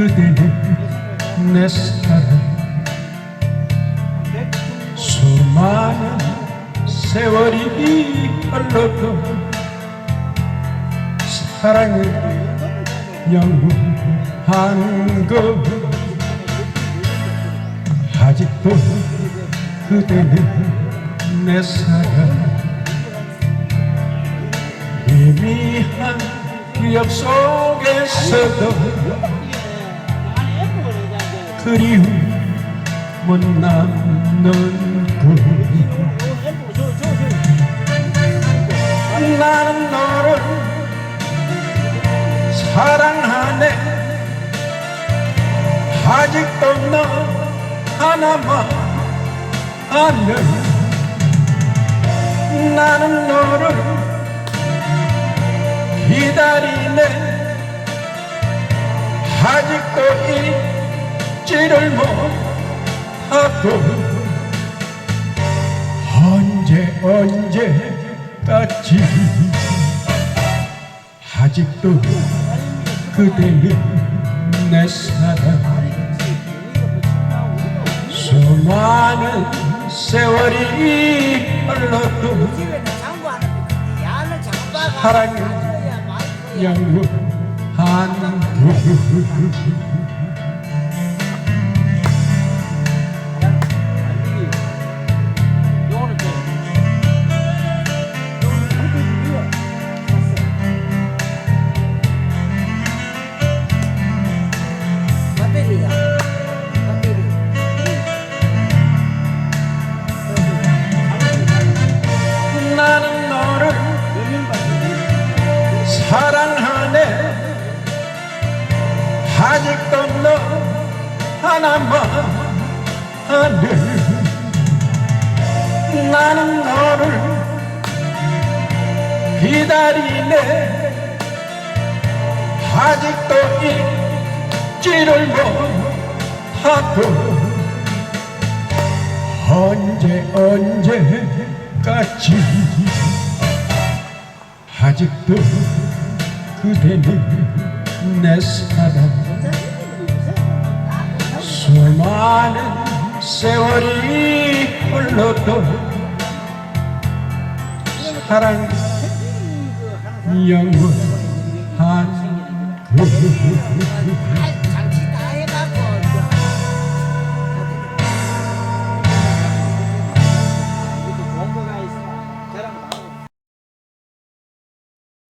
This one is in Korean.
그대는 내 사랑. 수많은 세월이 흘러도 사랑은 영원한 것 아직도 그대는 내 사랑. 미미한 기억 속에서도 그리움은 남는군 나는 너를 사랑하네. 아직도 너 하나만 아는 나는 너를 기다리네. 아직도 잊 지를 못하고 언제 언제까지 아직도 그대는 내 사랑. 수많은 세월이 흘러도 사랑은 영원한 그 아직도 너 하나만 아는 나는 너를 기다리네. 아직도 잊지를 못하고 언제 언제까지 아직도 그대는 내 사랑. 수많은 세월이 흘러도 사랑 영원한 그